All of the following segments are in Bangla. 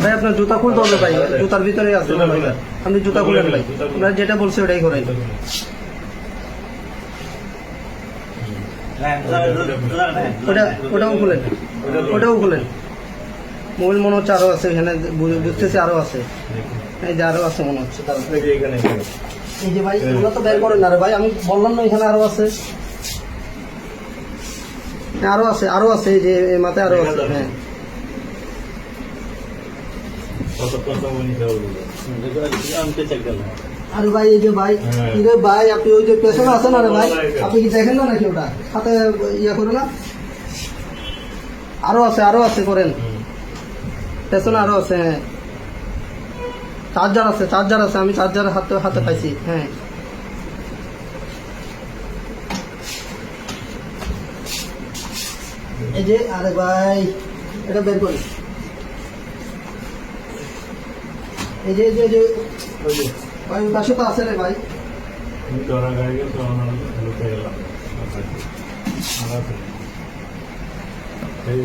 ভাই আপনার জুতা খুলতে হবে ভাই। জুতার ভিতরে আছে। আপনি জুতা খুলেন ভাই আপনার যেটা বলছে ওটাই করেন। ওটা ওটাও খুলেন। ওটাও খুলেন। মোবাইল মনে হচ্ছে আরও আছে এখানে বুঝতেছি আরও আছে। এই যে আরও আছে মনে হচ্ছে এই যে ভাই এগুলো তো বের করেন না রে ভাই আমি বললাম না এখানে আরও আছে। আরও আছে আরও আছে এই যে এই মাথায় আরও আছে হ্যাঁ। আরে ভাই এই যে ভাই হ্যাঁ। রে ভাই আপনি ওই যে পেছনে আছেন আরে ভাই? আপনি কি দেখেন না নাকি ওটা? হাতে ইয়ে করে না? আরও আছে আরও আছে করেন। পেছনে আরও আছে হ্যাঁ। চার্জার আছে চার্জার আছে আমি চার্জার হাতে হাতে পাইছি। হ্যাঁ। এই যে আরে ভাই এটা বের করি। এই যে যে যে ভাই পাশে তো আছে রে ভাই। এই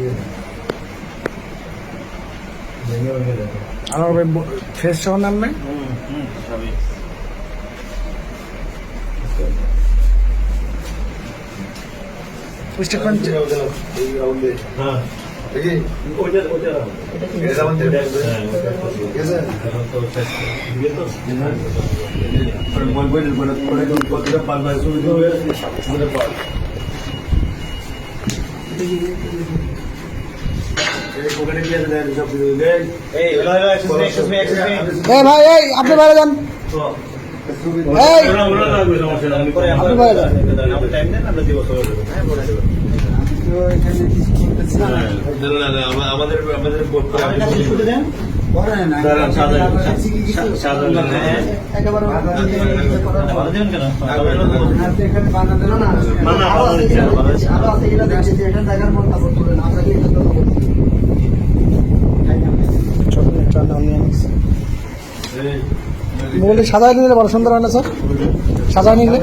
রাউন্ডে দেখি এটা আমাদের ঠিক আছে এই ভাই এই আপনি বাইরে যান এই আপনি বাইরে যান আমাদের আমাদের একেবারে না, না, না, না, আরও আছে, ভালো হয়েছে, আরও আছে, এটা দেখছি যে এটা জায়গার মন কাপড় করে না, আপনাকে এটা তো খবর দিই। ছোট একটা নাম নিয়ে নিচ্ছি মোবাইলটা সাজায় নিলে, বড় সুন্দর হয় না, স্যার? সাজায় নিলে?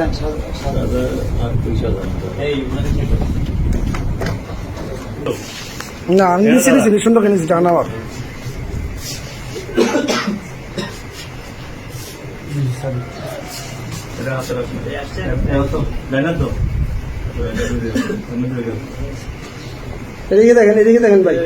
না, আমি নিচ্ছি নিচ্ছি সুন্দর করে নিচ্ছি জানা আবার এদিকে দেখেন এদিকে দেখেন ভাই।